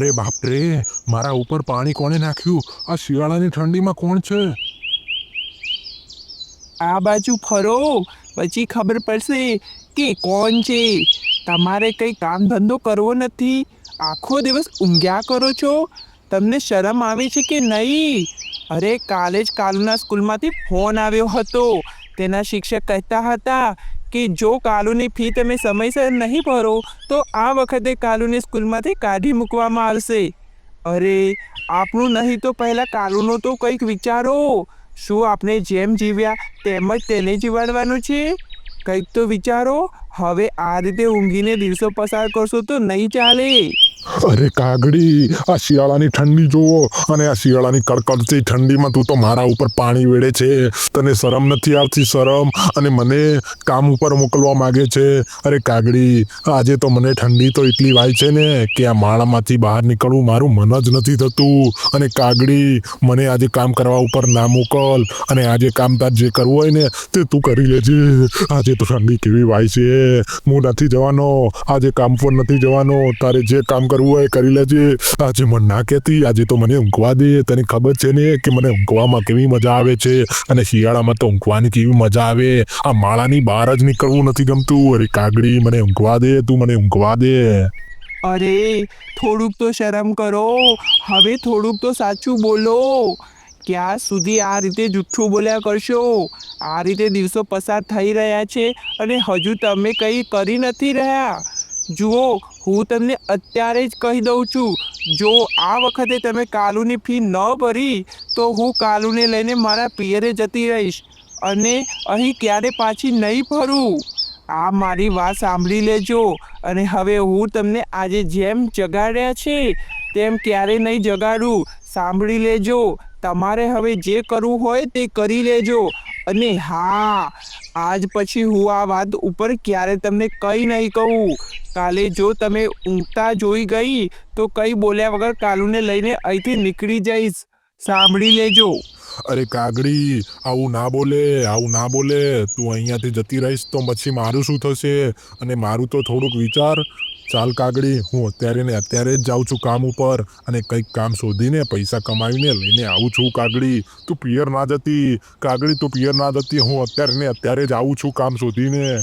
અરે બાપ રે, મારા ઉપર પાણી કોણે નાખ્યું? આ શિયાળાની ઠંડીમાં કોણ છે? આ બાજુ ફરો. પછી ખબર પડશે કે કોણ છે. તમારે કંઈ કામ ધંધો કરવો નથી. આખો દિવસ ઊંઘ્યા કરો છો. તમને શરમ આવે છે કે નહીં? અરે, કાલે જ કાલુના સ્કૂલમાંથી ફોન આવ્યો હતો. તેના શિક્ષક કહેતા હતા કે જો કાલુની ફી તમે સમયસર નહીં ભરો, તો આ વખતે કાલુને સ્કૂલમાંથી કાઢી મૂકવામાં આવશે. અરે આપણું નહીં તો પહેલાં કાલુનો તો કંઈક વિચારો. શું આપણે જેમ જીવ્યા તેમ જ તેને જીવાડવાનું છે? કંઈક તો વિચારો. હવે આ રીતે ઊંઘીને દિવસો પસાર કરશો તો નહીં ચાલે. અરે કાગડી, આ શિયાળાની ઠંડી જુઓ અને આ શિયાળાની કડકડતી ઠંડીમાં તું તો મારા ઉપર પાણી વેડે છે. તને શરમ નથી આવતી? શરમ. અને મને કામ ઉપર મોકલવા માંગે છે. અરે કાગડી, આજે તો મને ઠંડી તો એટલી વાય છે ને કે આ માળામાંથી બહાર નીકળવું મારું મન જ નથી થતું. અને કાગડી, મને આજે કામ કરવા ઉપર ના મોકલ. અને આજે કામ તાર જે કરવું હોય ને તે તું કરી લેજે. આજે તો ઠંડી કેવી વાય છે. હું નથી જવાનો, આજે કામ પર નથી જવાનો, તારે જે કામ કરવું હોય કરી લેજે. આજે મને ના કહેતી, આજે તો મને ઊંઘવા દે. તને ખબર છે ને કે મને ઊંઘવામાં કેવી મજા આવે છે? અને શિયાળામાં તો ઊંઘવાની કેવી મજા આવે? આ માળાની બહાર જ નીકળવું નથી ગમતું. અરે કાગડી, મને ઊંઘવા દે, તું મને ઊંઘવા દે. અરે, થોડુંક તો શરમ કરો. હવે થોડુંક તો સાચું બોલો. ક્યાં સુધી આ રીતે જુઠ્ઠું બોલ્યા કરશો? આ રીતે દિવસો પસાર થઈ રહ્યા છે અને હજુ તમે કંઈ કરી નથી રહ્યા. જુઓ, હું તમને અત્યારે જ કહી દઉં છું, જો આ વખતે તમે કાલુની ફી ન ભરી, તો હું કાલુને લઈને મારા પિયરે જતી રહીશ અને અહીં ક્યારે પાછી નહીં ફરું આ મારી વાત સાંભળી લેજો અને હવે હું તમને આજે જેમ જગાડ્યા છે, તેમ ક્યારે નહીં જગાડું. સાંભળી લેજો. તમારે હવે જે કરવું હોય તે કરી લેજો. અને હા, આજ પછી હું આ વાત ઉપર ક્યારે તમને કંઈ નહીં કહું. કાલે જો તમે ઊંઘતા જોઈ ગઈ, તો કંઈ બોલ્યા વગર કાલુને લઈને અહીંથી નીકળી જઈશ. સાંભળી લેજો. અરે કાગડી, આવું ના બોલે, આવું ના બોલે. તું અહીંયાથી જતી રહીશ તો પછી મારું શું થશે? અને મારું તો થોડુંક વિચાર. ચાલ કાગડી હું અત્યારે ને અત્યારે જ જાઉં છું કામ ઉપર અને કંઈક કામ શોધીને પૈસા કમાવીને લઈને આવું છું કાગડી તું પિયર ના જતી. કાગડી તું પિયર ના જતી. હું અત્યારે ને અત્યારે જ આવું છું કામ શોધીને.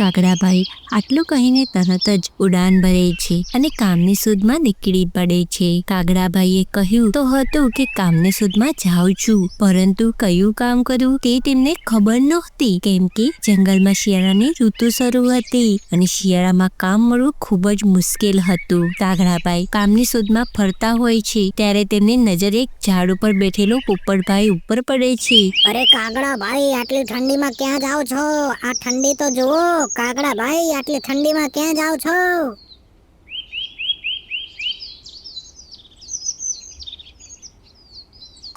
કાગડાભાઈ આટલું કહીને તરત જ ઉડાન ભરે છે અને કામની શોધમાં નીકળી પડે છે. કાગડાભાઈએ કહ્યું તો હતું કે કામની શોધમાં જાઉં છું, પરંતુ કયું કામ કરવું તે તેમને ખબર નહોતી. કેમ કે જંગલમાં શિયાળાની ઋતુ શરૂ હતી અને શિયાળામાં કામ મળવું ખૂબ જ મુશ્કેલ હતું. કાગડાભાઈ કામની શોધમાં ફરતા હોય છે ત્યારે તેમની નજર એક ઝાડ ઉપર બેઠેલો પોપટભાઈ ઉપર પડે છે. અરે કાગડા ભાઈ આટલી ઠંડીમાં ક્યાં જાઓ છો? આ ઠંડી તો જુઓ કાગડા ભાઈ આટલી ઠંડીમાં ક્યાં જાઓ છો?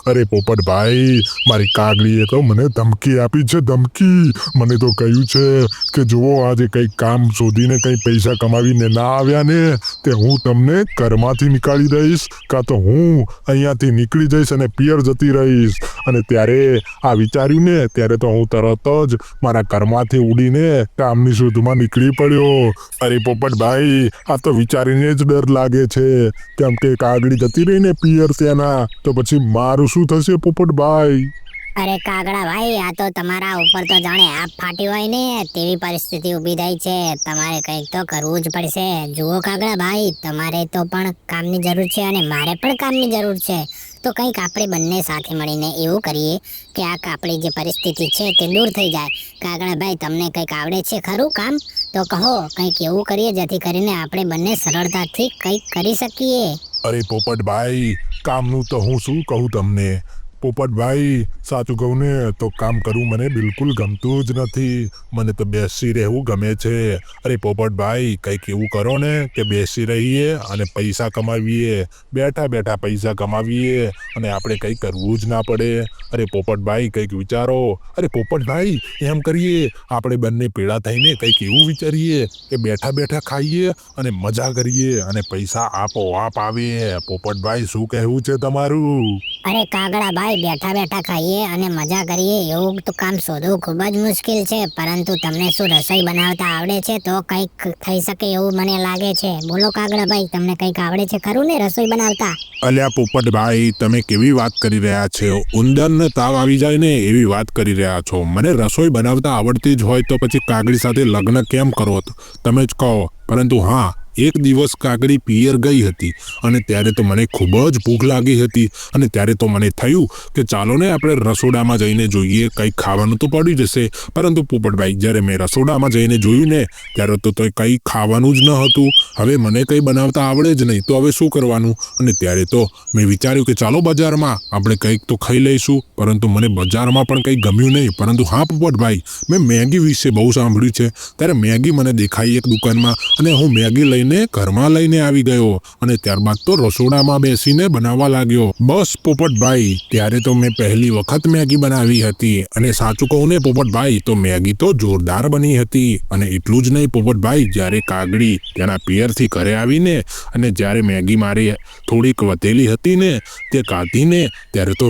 અરે પોપટભાઈ મારી કાગડીએ તો મને ધમકી આપી છે, ધમકી. મને તો કહ્યું છે કે જુઓ, આજે કંઈક કામ શોધીને કંઈ પૈસા કમાવીને ના આવ્યા ને, તે હું તમને ઘરમાંથી નીકાળી દઈશ, કાં તો હું અહીંયાથી નીકળી જઈશ અને પિયર જતી રહીશ. અને ત્યારે આ વિચાર્યું ને ત્યારે તો હું તરત જ મારા ઘરમાંથી ઉડીને કામની શોધમાં નીકળી પડ્યો. અરે પોપટભાઈ આ તો વિચારીને જ ડર લાગે છે. કેમ કે કાગડી જતી રહીને પિયર ત્યાંના, તો પછી મારું શું થશે, પોપટભાઈ? અરે કાગડા ભાઈ આ તો તમારા ઉપર તો જાણે આપ ફાટી હોય ને, તેવી પરિસ્થિતિ ઊભી થઈ છે. તમારે કંઈક તો કરવું જ પડશે. જુઓ કાગડા ભાઈ તમારે તો પણ કામની જરૂર છે અને મારે પણ કામની જરૂર છે. તો કંઈક આપણે બંને સાથે મળીને એવું કરીએ કે આ આપણી જે પરિસ્થિતિ છે તે દૂર થઈ જાય. કાગડા ભાઈ તમને કંઈક આવડે છે ખરું કામ? તો કહો, કંઈક એવું કરીએ જેથી કરીને આપણે બંને સરળતાથી કંઈક કરી શકીએ. અરે પોપટભાઈ કામનું તો હું શું કહું તમને? પોપટભાઈ, સાચું કહું ને, તો કામ કરવું મને બિલકુલ ગમતું જ નથી. મને તો બેસી રહેવું ગમે છે. અરે પોપટભાઈ, કંઈક એવું કરો ને કે બેસી રહીએ અને પૈસા કમાવીએ. બેઠા બેઠા પૈસા કમાવીએ અને આપણે કંઈ કરવું જ ના પડે. અરે પોપટભાઈ, કંઈક વિચારો. અરે પોપટભાઈ, એમ કરીએ. આપણે બંને પીડા થઈને કંઈક એવું વિચારીએ કે બેઠા બેઠા ખાઈએ અને મજા કરીએ અને પૈસા આપો આપ આવે. પોપટભાઈ, શું કહેવું છે તમારું? અરે કાગડા ભાઈ બેઠા બેઠા ખાઈએ અને મજા કરીએ એવું તો કામ શોધવું ખૂબ જ મુશ્કેલ છે, પરંતુ તમને શું રસોઈ બનાવતા આવડે છે તો કંઈક થઈ શકે એવું મને લાગે છે. બોલો કાગડા ભાઈ, તમને કંઈક આવડે છે ખરું ને રસોઈ બનાવતા? અલ્યા પોપટભાઈ તમે કેવી વાત કરી રહ્યા છો? ઉંદરને તાવ આવી જાય ને એવી વાત કરી રહ્યા છો. મને રસોઈ બનાવતા આવડતી જ હોય તો પછી કાગડી સાથે લગ્ન કેમ કરો? તમે જ કહો. પરંતુ હા એક દિવસ કાગડી પિયર ગઈ હતી અને ત્યારે તો મને ખૂબ જ ભૂખ લાગી હતી અને ત્યારે તો મને થયું કે ચાલો ને આપણે રસોડામાં જઈને જોઈએ કંઈક ખાવાનું તો પડી જશે. પરંતુ પોપટભાઈ, જ્યારે મેં રસોડામાં જઈને જોયું ને, ત્યારે તો તો કંઈ ખાવાનું જ ન હતું. હવે મને કંઈ બનાવતા આવડે જ નહીં, તો હવે શું કરવાનું? અને ત્યારે તો મેં વિચાર્યું કે ચાલો બજારમાં, આપણે કંઈક તો ખાઈ લઈશું. પરંતુ મને બજારમાં પણ કંઈ ગમ્યું નહીં. પરંતુ હા, પોપટભાઈ, મેં મેગી વિશે બહુ સાંભળ્યું છે. ત્યારે મેગી મને દેખાઈ એક દુકાનમાં અને હું મેગી લઈને ઘરમાં લઈને આવી ગયો અને ત્યારબાદ તો રસોડામાં બેસીને બનાવવા લાગ્યો. બસ પોપટભાઈ, ત્યારે તો મેં પહેલી વખત મેગી બનાવી હતી અને સાચું કહું ને પોપટભાઈ, તો મેગી તો જોરદાર બની હતી. અને એટલું જ નહીં, પોપટભાઈ, જ્યારે કાગડી તેના પિયરથી ઘરે આવીને અને જ્યારે મેગી મારી થોડીક વધેલી હતી ને તે કાઢીને, ત્યારે તો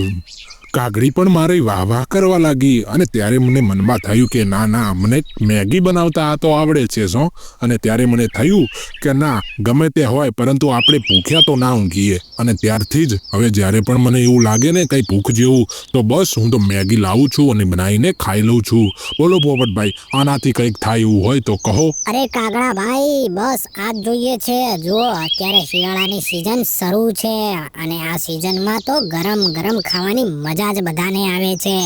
કાગડી પણ મારી વાહ વાહ કરવા લાગી અને ત્યારે મને મનમાં થયું કે ના ના, મને મેગી બનાવતા આ તો આવડે છે શું અને ત્યારે મને થયું કે ના, ગમે તે હોય, પરંતુ આપણે ભૂખ્યા તો ના ઊંઘીએ. અને ત્યારથી જ હવે જ્યારે પણ મને એવું લાગે ને કંઈ ભૂખ જેવું, તો બસ હું તો મેગી લાવું છું અને બનાવીને ખાઈ લઉં છું. બોલો પોપટભાઈ, આનાથી કંઈક થાય એવું હોય તો કહો. અરે કાગડા ભાઈ, બસ આ જ જોઈએ છે. જો અત્યારે શિયાળાની સિઝન શરૂ છે અને આ સિઝનમાં તો ગરમ ગરમ ખાવાની મજા જ બધાને આવે છે.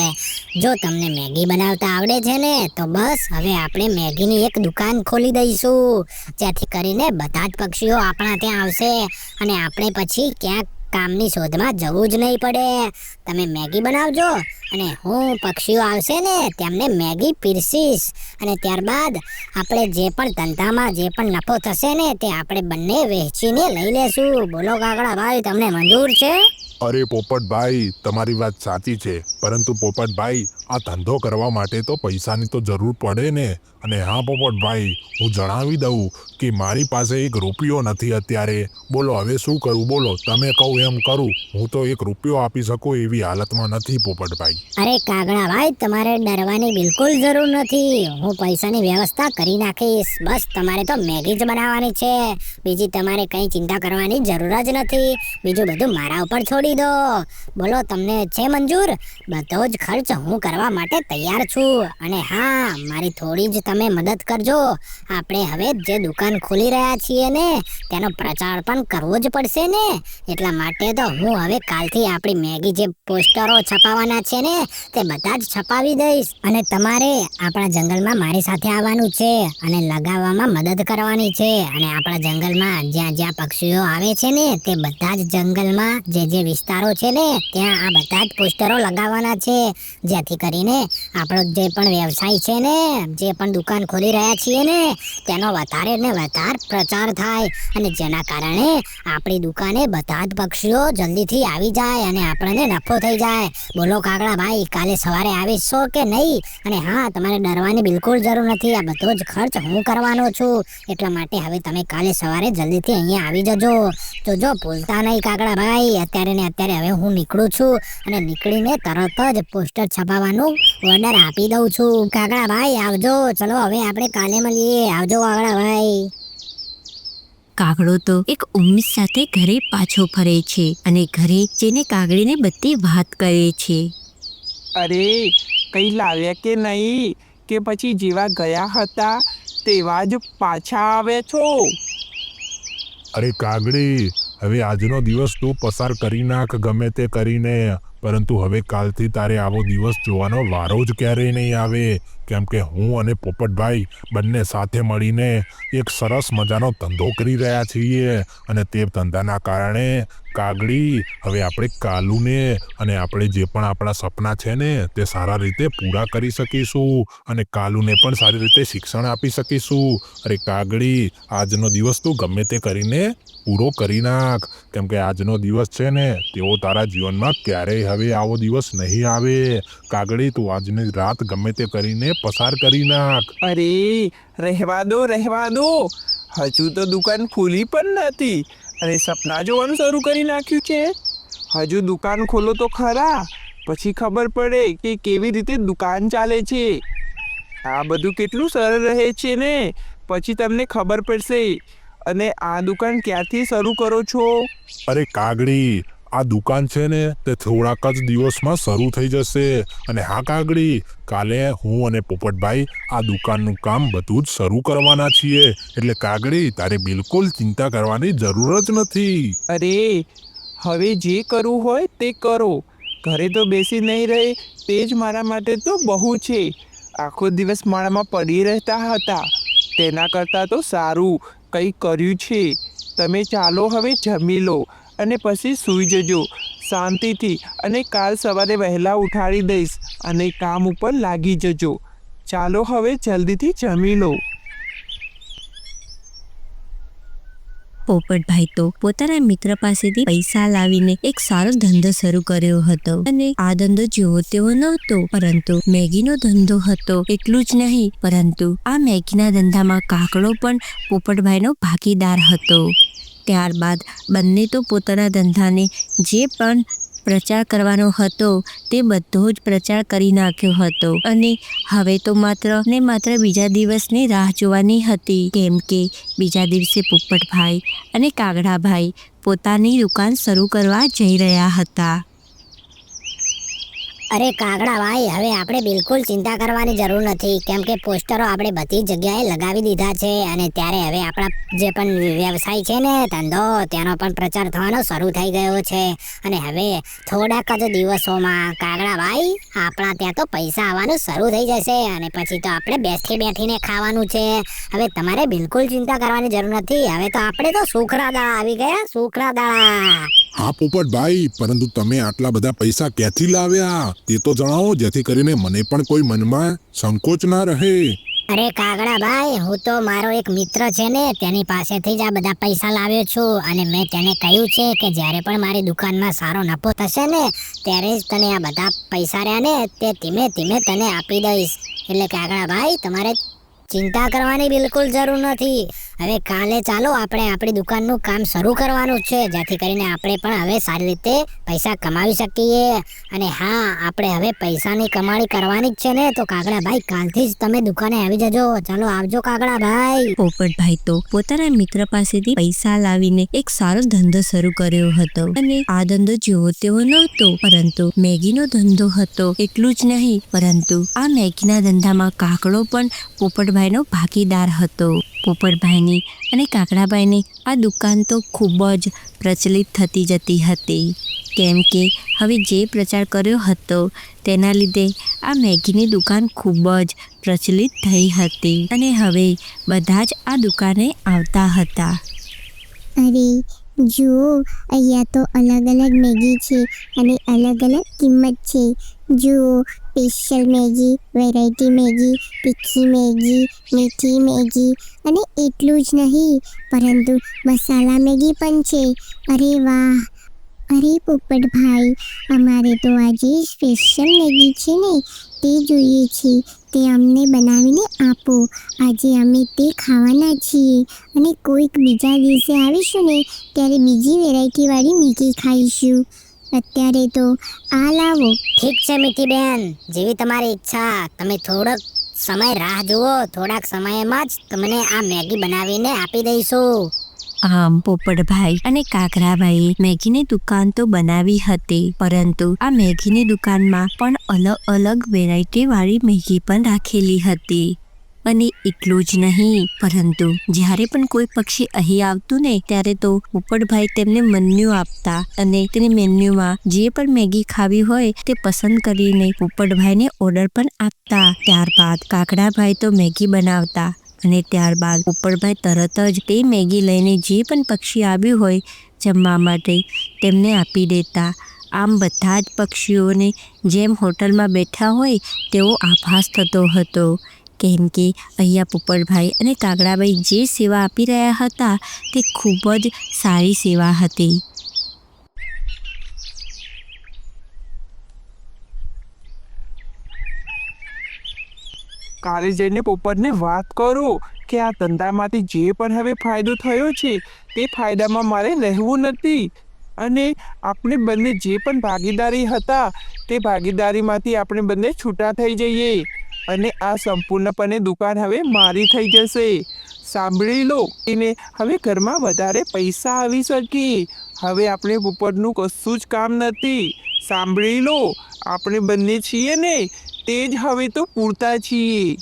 જો તમને મેગી બનાવતા આવડે છે ને, તો બસ હવે આપણે મેગીની એક દુકાન ખોલી દઈશું. જેથી કરીને બધા જ પક્ષીઓ આપણા ત્યાં આવશે અને આપણે પછી ક્યાંક કામની શોધમાં જવું જ નહીં પડે. તમે મેગી બનાવજો અને હું પક્ષીઓ આવશે ને તેમને મેગી પીરસીશ. અને ત્યારબાદ આપણે જે પણ ધંધામાં જે પણ નફો થશે ને તે આપણે બંને વહેંચીને લઈ લેશું. બોલો કાકડા ભાઈ, તમને મંજૂર છે? અરે પોપટભાઈ તમારી વાત સાચી છે. પરંતુ પોપટભાઈ આ ધંધો કરવા માટે તો પૈસાની તો જરૂર પડે ને. અને હા પોપટભાઈ હું જણાવી દઉં કે મારી પાસે એક રૂપિયો નથી અત્યારે. બોલો, હવે શું કરું? બોલો, તમે કહું એમ કરું. હું તો એક રૂપિયો આપી શકું એવી હાલતમાં નથી પોપટભાઈ. અરે કાગડા ભાઈ, તમારે ડરવાની બિલકુલ જરૂર નથી. હું પૈસાની વ્યવસ્થા કરી નાખીશ. બસ તમારે તો મેગી જ બનાવવાની છે. બીજી તમારે કંઈ ચિંતા કરવાની જરૂર જ નથી. બીજું બધું મારા ઉપર છોડી દો. બોલો તમને છે મંજૂર? બધો જ ખર્ચ હું કરવા માટે તૈયાર છું. અને હા, મારી થોડી જ તમે મદદ કરજો. આપણે હવે જે દુકાન ખોલી રહ્યા છીએ ને, તેનો પ્રચાર પણ કરવો જ પડશે ને. એટલા માટે તો હું હવે કાલથી આપણી મેગી જે પોસ્ટરો છપાવવાના છે ને, તે બધા જ છપાવી દઈશ. અને તમારે આપણા જંગલમાં મારી સાથે આવવાનું છે અને લગાવવામાં મદદ કરવાની છે. અને આપણા જંગલમાં જ્યાં જ્યાં પક્ષીઓ આવે છે ને, તે બધા જ જંગલમાં જે જે વિસ્તારો છે ને, ત્યાં આ બધા જ પોસ્ટરો લગાવવાના છે. જેથી કરીને આપણો જે પણ વ્યવસાય છે ને, જે પણ દુકાન ખોલી રહ્યા છીએ ને, તેનો વધારે ને વધારે પ્રચાર થાય. અને જેના કારણે આપણી દુકાને બધા જ પક્ષીઓ જલ્દીથી આવી જાય અને આપણને નફો થઈ જાય. બોલો કાગડા ભાઈ, કાલે સવારે આવીશો કે નહીં? અને હા, તમારે ડરવાની બિલકુલ જરૂર નથી. આ બધો જ ખર્ચ હું કરવાનો છું. એટલા માટે હવે તમે કાલે સવારે જલ્દીથી અહીંયા આવી જજો. જોજો ભૂલતા નહીં કાગડા ભાઈ, અત્યારે ને અત્યારે હવે હું નીકળું છું અને નીકળીને તરત જ પોસ્ટર છપાવવાનું ઓર્ડર આપી દઉં છું. કાગડા ભાઈ, આવજો. ચલો, હવે આપણે કાલે મળીએ. આવજો કાગડા ભાઈ. કાગડો તો એક ઉમ્મીદ સાથે ઘરે પાછો ફરે છે અને ઘરે જેને કાગડીને બધી વાત કરે છે. અરે કંઈ લાવ્યા કે નહીં? કે પછી જેવા ગયા હતા તેવા જ પાછા આવે છો? અરે કાગડી હવે આજનો દિવસ તું પસાર કરી નાખ ગમે તે કરીને. પરંતુ હવે કાલથી તારે આવો દિવસ જોવાનો વારો જ ક્યારેય નહીં આવે. કેમ કે હું અને પોપટભાઈ બંને સાથે મળીને એક સરસ મજાનો ધંધો કરી રહ્યા છીએ અને તે ધંધાના કારણે કાગડી હવે આપણે કાલુને અને આપણે જે પણ આપણા સપના છે ને તે સારા રીતે પૂરા કરી શકીશું અને કાલુને પણ સારી રીતે શિક્ષણ આપી શકીશું. અરે કાગડી આજનો દિવસ તું ગમે તે કરીને પૂરો કરી નાખ. કેમ કે આજનો દિવસ છે ને, તેઓ તારા જીવનમાં ક્યારેય હવે આવો દિવસ નહીં આવે. કાગડી તું આજની રાત ગમે તે કરીને પસાર કરી નાખ. અરે, રહેવા દો રહેવા દો. હજુ તો દુકાન ખુલી પણ નથી. અને સપના જોવાનું શરૂ કરી નાખ્યું છે. હજુ દુકાન ખોલો તો ખરા. પછી ખબર પડે કે કેવી રીતે દુકાન ચાલે છે. આ બધું કેટલું સરળ રહે છે ને? પછી તમને ખબર પડશે. અને આ દુકાન ક્યાંથી શરૂ કરો છો? અરે કાગડી આ દુકાન છે ને તે થોડાક જ દિવસમાં શરૂ થઈ જશે. અને હા કાગડી કાલે હું અને પોપટભાઈ આ દુકાનનું કામ બધું જ શરૂ કરવાના છીએ. એટલે કાગડી તારે બિલકુલ ચિંતા કરવાની જરૂર જ નથી. અરે હવે જે કરવું હોય તે કરો. ઘરે તો બેસી નહીં રહે તે જ મારા માટે તો બહુ છે. આખો દિવસ માળામાં પડી રહેતા હતા. તેના કરતાં તો સારું. કંઈ કર્યું છે? તમે ચાલો હવે જમી લો અને પછી સૂઈ જજો. શાંતિથી અને કાલ સવારે વહેલા ઉઠાડી દઈશ અને કામ ઉપર લાગી જજો. ચાલો હવે જલ્દીથી જમી લો. પોપટભાઈ તો પોતાના મિત્ર પાસેથી પૈસા લાવીને એક સારો ધંધો શરૂ કર્યો હતો. અને આ ધંધો જેવો તેવો નહોતો, પરંતુ મેગીનો ધંધો હતો. એટલું જ નહીં, પરંતુ આ મેગીના ધંધામાં કાકડો પણ પોપટભાઈનો ભાગીદાર હતો. ત્યારબાદ બંને તો પોતાના ધંધાને જે પણ પ્રચાર કરવાનો હતો, તે બધો જ પ્રચાર કરી નાખ્યો હતો. અને હવે તો માત્ર ને માત્ર બીજા દિવસની રાહ જોવાની હતી. કેમ કે બીજા દિવસે પોપટભાઈ અને કાગડાભાઈ પોતાની દુકાન શરૂ કરવા જઈ રહ્યા હતા. અરે કાગડા ભાઈ, હવે આપણે બિલકુલ ચિંતા કરવાની જરૂર નથી. કેમ કે પોસ્ટરો આપણે બધી જગ્યાએ લગાવી દીધા છે અને ત્યારે હવે આપણા જે પણ વ્યવસાય છે ને, ધંધો, તેનો પણ પ્રચાર થવાનો શરૂ થઈ ગયો છે. અને હવે થોડાક જ દિવસોમાં કાગડા ભાઈ, આપણા ત્યાં તો પૈસા આવવાનું શરૂ થઈ જશે અને પછી તો આપણે બેસી બેઠીને ખાવાનું છે. હવે તમારે બિલકુલ ચિંતા કરવાની જરૂર નથી. હવે તો આપણે તો સુખરા દાળા આવી ગયા, સુખરા દાળા હા પોપટભાઈ પરંતુ તમે આટલા બધા પૈસા ક્યાંથી લાવ્યા? તે તો જણાવો, જેથી કરીને મને પણ કોઈ મનમાં સંકોચ ના રહે. અરે કાગડા ભાઈ, હું તો મારો એક મિત્ર છે ને, તેની પાસેથી જ આ બધા પૈસા લાવ્યો છું અને મેં તેને કહ્યું છે કે જ્યારે પણ મારી દુકાનમાં સારો નફો થશે ને, ત્યારે જ તને આ બધા પૈસા રહ્યા ને, તે ધીમે ધીમે તને આપી દઈશ. એટલે કાગડા ભાઈ, તમારે ચિંતા કરવાની બિલકુલ જરૂર નથી. હવે કાલે ચાલો આપણે આપણી દુકાનનું કામ શરૂ કરવાનું છે. જેથી કરીને આપણે પણ હવે સારી રીતે પૈસા કમાવી શકીએ. અને હા, આપણે હવે પૈસાની કમાણી કરવાની જ છે ને. તો કાગડા ભાઈ, કાલથી જ તમે દુકાને આવી જજો. ચાલો આવજો કાગડા ભાઈ. પોપટભાઈ તો પોતાના મિત્ર પાસેથી પૈસા લાવીને એક સારો ધંધો શરૂ કર્યો હતો. અને આ ધંધો જેવો તેવો નહોતો, પરંતુ મેગીનો ધંધો હતો. એટલું જ નહીં, પરંતુ આ મેગીના ધંધામાં કાકડો પણ પોપટભાઈનો ભાગીદાર હતો. પોપટભાઈની અને કાકડાભાઈની આ દુકાન તો ખૂબ જ પ્રચલિત થતી જતી હતી. કેમ કે હવે જે પ્રચાર કર્યો હતો તેના લીધે આ મેગીની દુકાન ખૂબ જ પ્રચલિત થઈ હતી અને હવે બધા જ આ દુકાને આવતા હતા. અરે જુઓ, અહીંયા તો અલગ અલગ મેગી છે અને અલગ અલગ કિંમત છે. જુઓ, સ્પેશિયલ મેગી, વેરાયટી મેગી, તીખી મેગી, મીઠી મેગી અને એટલું જ નહીં, પરંતુ મસાલા મેગી પણ છે. અરે વાહ! અરે પોપટભાઈ અમારે તો આજે સ્પેશિયલ મેગી છે ને, તે જોઈએ છે તે અમને બનાવીને આપો. આજે અમે તે ખાવાના છીએ. અને કોઈક બીજા દિવસે આવીશું ને, ત્યારે બીજી વેરાયટીવાળી મેગી ખાઈશું. અત્યારે તો આ લાવો. ઠીક છે મીઠી બેન. જેવી તમારી ઈચ્છા. તમે થોડોક સમય રાહ જુઓ. થોડાક સમયમાં જ તમને આ મેગી બનાવીને આપી દઈશું. આમ પોપટભાઈ અને કાકરાભાઈએ મેગીની દુકાન તો બનાવી હતી, પરંતુ આ મેગીની દુકાનમાં પણ અલગ અલગ વેરાયટી વાળી મેગી પણ રાખેલી હતી. અને એટલું જ નહીં, પરંતુ જ્યારે પણ કોઈ પક્ષી અહીં આવતું ને, ત્યારે તો પોપટભાઈ તેમને મેન્યુ આપતા અને તેને મેન્યુમાં જે પણ મેગી ખાવી હોય તે પસંદ કરીને પોપટભાઈને ઓર્ડર પણ આપતા. ત્યારબાદ કાકડાભાઈ તો મેગી બનાવતા અને ત્યારબાદ પોપટભાઈ તરત જ તે મેગી લઈને જે પણ પક્ષી આવ્યું હોય જમવા માટે તેમને આપી દેતા. આમ બધા જ પક્ષીઓને જેમ હોટલમાં બેઠા હોય તેવો આભાસ થતો હતો. કેમ કે અહીંયા પોપટભાઈ અને કાગડાભાઈ જે સેવા આપી રહ્યા હતા તે ખૂબ જ સારી સેવા હતી. કાલે જઈને પોપટને વાત કરો કે આ ધંધામાંથી જે પણ હવે ફાયદો થયો છે, તે ફાયદામાં મારે રહેવું નથી. અને આપણે બંને જે પણ ભાગીદારી હતા, તે ભાગીદારીમાંથી આપણે બંને છૂટા થઈ જઈએ. અને આ સંપૂર્ણપણે દુકાન હવે મારી થઈ જશે. સાંભળી લો, એને હવે ઘરમાં વધારે પૈસા આવી શકે. હવે આપણે પોપટનું કશું જ કામ નથી. સાંભળી લો, આપણે બંને છીએ ને તે જ હવે તો પૂરતા છીએ.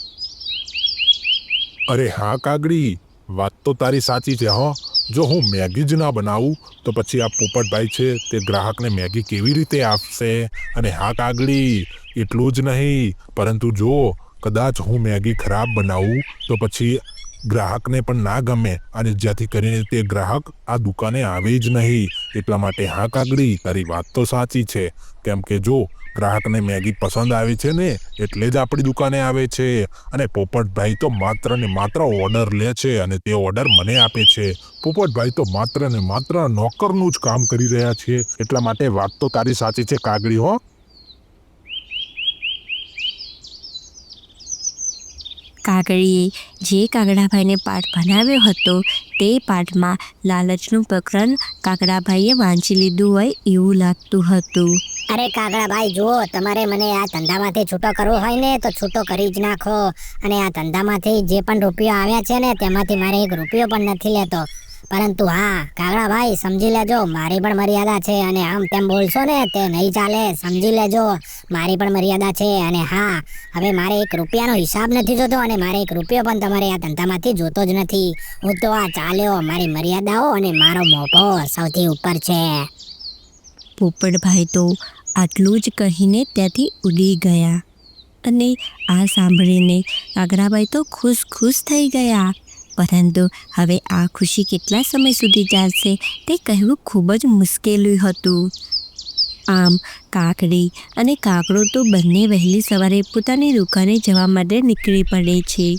અરે હા, કાગડી, વાત તો તારી સાચી છે, હો. જો હું મેગી જ ના બનાવું, તો પછી આ પોપટભાઈ છે તે ગ્રાહકને મેગી કેવી રીતે આપશે? અને હા, કાગડી, એટલું જ નહીં, પરંતુ જો કદાચ હું મેગી ખરાબ બનાવું, તો પછી ગ્રાહકને પણ ના ગમે, અને જેથી કરીને તે ગ્રાહક આ દુકાને આવે જ નહીં. એટલા માટે હા, કાગડી, તારી વાત તો સાચી છે. કેમ કે જો ગ્રાહકને મેગી પસંદ આવે છે ને, એટલે જ આપણી દુકાને આવે છે. અને પોપટભાઈ તો માત્ર ને માત્ર ઓર્ડર લે છે અને તે ઓર્ડર મને આપે છે. પોપટભાઈ તો માત્ર ને માત્ર નોકરનું જ કામ કરી રહ્યા છે. એટલા માટે વાત તો તારી સાચી છે, કાગડી, હો. કાગડીએ જે કાગડાભાઈને પાઠ ભણાવ્યો હતો, તે પાઠમાં લાલચનું પ્રકરણ કાગડાભાઈએ વાંચી લીધું હોય એવું લાગતું હતું. અરે કાગડા ભાઈ, જુઓ, તમારે મને આ ધંધામાંથી છૂટો કરવો હોય ને, તો છૂટો કરી જ નાખો. અને આ ધંધામાંથી જે પણ રૂપિયો આવ્યા છે ને, તેમાંથી મારે એક રૂપિયો પણ નથી લેતો. પરંતુ હા, કાગડા ભાઈ, સમજી લેજો, મારી પણ મર્યાદા છે અને આમ તેમ બોલશો ને, તે નહીં ચાલે, સમજી લેજો. મારી પણ મર્યાદા છે અને હા, હવે મારે એક રૂપિયાનો હિસાબ નથી જોતો અને મારે એક રૂપિયો પણ તમારે આ ધંધામાંથી જોતો જ નથી. હું તો આ ચાલ્યો, મારી મર્યાદાઓ અને મારો મોભો સૌથી ઉપર છે. પોપટભાઈ તો આટલું જ કહીને ત્યાંથી ઉડી ગયા. અને આ સાંભળીને કાગડાભાઈ તો ખુશ ખુશ થઈ ગયા. પરંતુ હવે આ ખુશી કેટલા સમય સુધી ચાલશે તે કહેવું ખૂબ જ મુશ્કેલ હતું. આમ કાકડી અને કાકડો તો બંને વહેલી સવારે પોતાની દુકાને જવા માટે નીકળી પડે છે.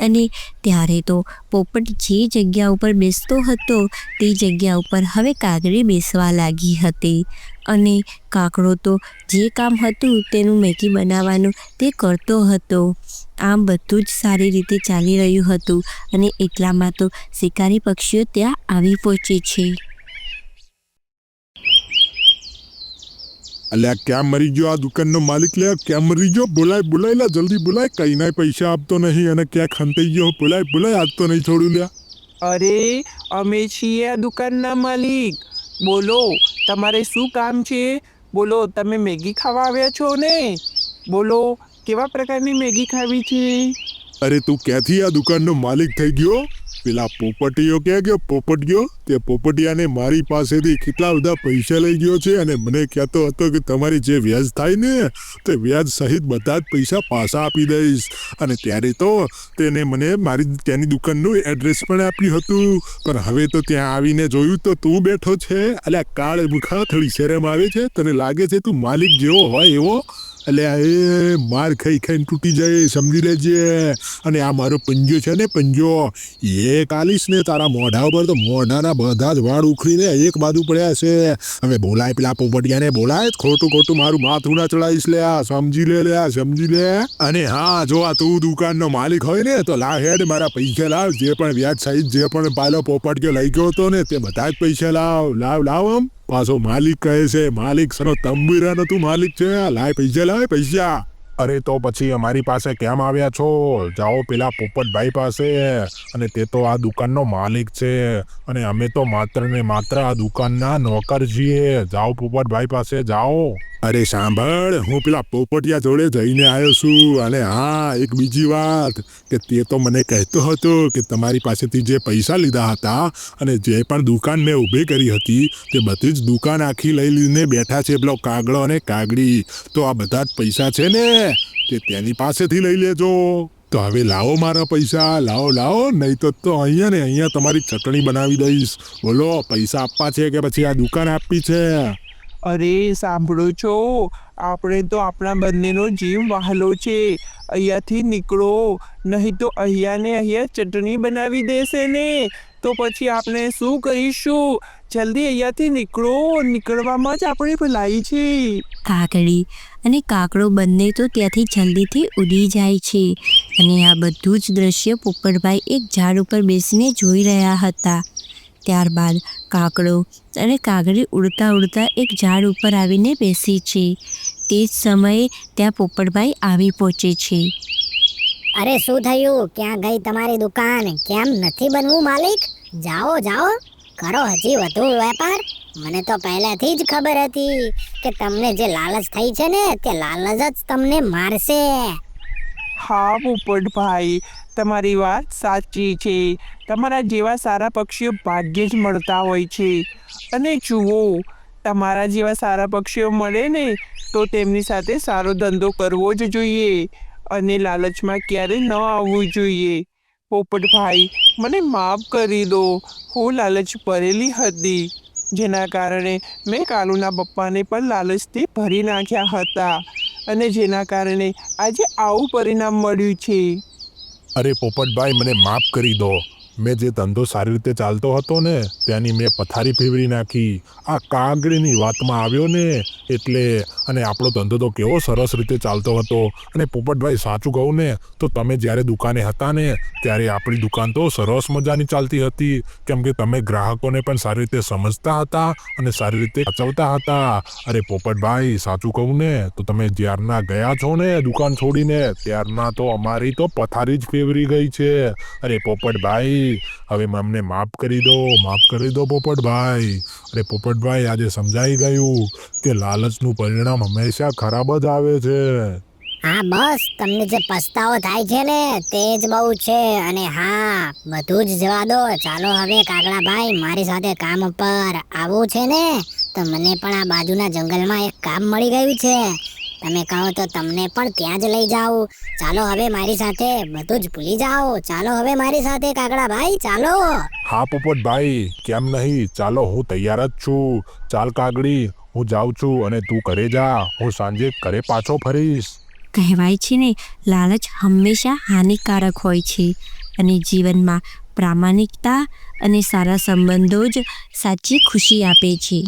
અને ત્યારે તો પોપટ જે જગ્યા ઉપર બેસતો હતો, તે જગ્યા ઉપર હવે કાગડી બેસવા લાગી હતી. અને કાકડો તો જે કામ હતું તેનું મેગી બનાવવાનું તે કરતો હતો. આમ બધું જ સારી રીતે ચાલી રહ્યું હતું અને એટલામાં તો શિકારી પક્ષીઓ ત્યાં આવી પહોંચે છે. અલ્યા ક્યાં મરી ગયો? આ દુકાનનો માલિક લે ક્યાં મરી ગયો? બોલાય બોલાય લા જલ્દી બોલાય. કઈ ના પૈસા આપતો નહીં અને ક્યાં ખંતાઈ ગયો? બોલાય બોલાય આજ તો નહીં છોડ્યું લ્યા. અરે અમે છીએ આ દુકાનના માલિક. બોલો તમારે શું કામ છે? બોલો તમે મેગી ખાવા આવ્યા છો ને? બોલો કેવા પ્રકારની મેગી ખાવી છે? અરે તું ક્યાંથી આ દુકાનનો માલિક થઈ ગયો? પેલા પોપટીયો કે ગયો પોપટીયો તે પોપટિયાને મારી પાસેથી કેટલા બધા પૈસા લઈ ગયો છે? અને મને કહેતો હતો કે, તમારી જે વ્યાજ થાય ને, તે વ્યાજ સહિત બધા જ પૈસા પાછા આપી દઈશ. અને ત્યારે તો તેને મને મારી ત્યાંની દુકાનનું એડ્રેસ પણ આપ્યું હતું. પણ હવે તો ત્યાં આવીને જોયું તો તું બેઠો છે. અલ્યા, કાળ મુખા થોડી શરમ આવે છે. તને લાગે છે તું માલિક જેવો હોય એવો? એટલે એ માર ખાઈ ખાઈને તૂટી જાય, સમજી લેજે. અને આ મારો પંજો છે ને, પંજો. એ કાલીશ ને તારા મોઢા ઉપર તો મોઢાના બધા જ વાળ ઉખડીને એક બાજુ પડ્યા છે. હવે બોલાય પેલા પોપટિયાને, બોલાય. ખોટું ખોટું મારું માથું ના ચડાવીશ લે, આ સમજી લે લે, આ સમજી લે. અને હા, જો આ તું દુકાનનો માલિક હોય ને, તો લા હેડ, મારા પૈસા લાવ. જે પણ વ્યાજ સહિત જે પણ પાલો પોપટ લઈ ગયો હતો ને, તે બધા જ પૈસા લાવ. લાવ લાવ આમ. પાછો માલિક કહે છે, માલિક સનો તંબીરા તું માલિક છે. લાય પૈસા લાય પૈસા. અરે તો પછી અમારી પાસે કેમ આવ્યા છો? જાઓ પેલા પોપટભાઈ પાસે. અને તે તો આ દુકાનનો માલિક છે. અને અમે તો માત્ર ને માત્ર આ દુકાનના નોકર છીએ જાઓ પોપટભાઈ પાસે, જાઓ. અરે સાંભળ, હું પેલા પોપટિયા જોડે જઈને આવ્યો છું અને હા, એક બીજી વાત કે તે તો મને કહેતો હતો કે તમારી પાસેથી જે પૈસા લીધા હતા અને જે પણ દુકાન મેં ઊભી કરી હતી, તે બધી જ દુકાન આખી લઈ લઈને બેઠા છે પેલો કાગડો અને કાગડી તો આ બધા જ પૈસા છે ને, તે તેની પાસેથી લઈ લેજો. તો હવે લાવો મારા પૈસા, લાવો લાવો, નહીં તો તો અહીંયા ને અહીંયા તમારી ચટણી બનાવી દઈશ. બોલો, પૈસા આપવા છે કે પછી આ દુકાન આપવી છે? અરે, સાંભળો છો? આપણે તો આપણા બંનેનો જીવ વહાલો છે. અહીંયાથી નીકળો. નહીં તો અહીંયા ને અહીંયા ચટણી બનાવી દેશે ને. તો પછી આપણે શું કરીશું? જલ્દી અહીંયાથી નીકળો. નીકળવામાં જ આપણે ભલાઈ છે. કાકડી અને કાકડો બંને તો ત્યાંથી જલ્દીથી ઉડી જાય છે. અને આ બધું જ દ્રશ્ય પોપટભાઈ એક ઝાડ ઉપર બેસીને જોઈ રહ્યા હતા. ત્યારબાદ કાકડો અને કાગડી ઉડતા ઉડતા એક ઝાડ ઉપર આવીને બેસી છે. તે જ સમયે ત્યાં પોપટભાઈ આવી પહોંચે છે. અરે શું થયું? ક્યાં ગઈ તમારી દુકાન? કેમ નથી બનવું માલિક? જાઓ જાઓ. કરો હજી વધુ વેપાર. મને તો પહેલાથી જ ખબર હતી કે તમને જે લાલચ થઈ છે ને તે લાલચ જ તમને મારશે. હા પોપટભાઈ. તમારી વાત સાચી છે. તમારા જેવા સારા પક્ષીઓ ભાગ્યે જ મળતા હોય છે. અને જુઓ, તમારા જેવા સારા પક્ષીઓ મળે ને, તો તેમની સાથે સારો ધંધો કરવો જ જોઈએ અને લાલચમાં ક્યારે ન આવવું જોઈએ. પોપટભાઈ, મને માફ કરી દો. હું લાલચ ભરેલી હતી. જેના કારણે મેં કાલુના પપ્પાને પણ લાલચથી ભરી નાખ્યા હતા. અને જેના કારણે આજે આવું પરિણામ મળ્યું છે. અરે પોપટભાઈ મને માફ કરી દો. મેં જે ધંધો સારી રીતે ચાલતો હતો ને ત્યાંની મેં પથારી ફેરવી નાખી. આ કાગડીની વાતમાં આવ્યો ને, એટલે, અને આપણો ધંધો તો કેવો સરસ રીતે ચાલતો હતો. અને પોપટભાઈ સાચું કહું ને, તો તમે જ્યારે દુકાને હતા ને, ત્યારે આપણી દુકાન તો સરસ મજાની ચાલતી હતી. કેમ કે તમે ગ્રાહકોને પણ સારી રીતે સમજતા હતા અને સારી રીતે સાચવતા હતા. અરે પોપટભાઈ, સાચું કહું ને, તો તમે જ્યારના ગયા છો ને દુકાન છોડીને, ત્યારના તો અમારી તો પથારી જ ફેવરી ગઈ છે. અરે પોપટભાઈ હવે અમને માફ કરી દો, માફ કરી દો પોપટભાઈ. અરે પોપટભાઈ, આજે સમજાઈ ગયું કે લાલચનું પરિણામ હંમેશા ખરાબ જ આવે છે. હા, બસ, તમને જે પસ્તાવો થાય છે ને, તે જ બહુ છે. અને હા, બધું જ જવા દો. ચાલો હવે, કાગડાભાઈ, મારી સાથે કામ ઉપર આવવું છે ને, તો મને પણ આ બાજુના જંગલમાં એક કામ મળી ગયું છે. તમે કહો તો તમને પણ ત્યાં જ લઈ જાઉં. ચાલો હવે મારી સાથે બધું જ ભૂલી જાઓ. ચાલો હવે મારી સાથે કાગડાભાઈ ચાલો. હા પોપટભાઈ કેમ નહીં? ચાલો હું તૈયાર જ છું. ચાલ કાગડી હું જાઉં છું અને તું ઘરે જા. હું સાંજે ઘરે પાછો ફરીશ. કહેવાય છે ને લાલચ હંમેશા હાનિકારક હોય છે. અને જીવનમાં પ્રામાણિકતા અને સારા સંબંધો જ સાચી ખુશી આપે છે.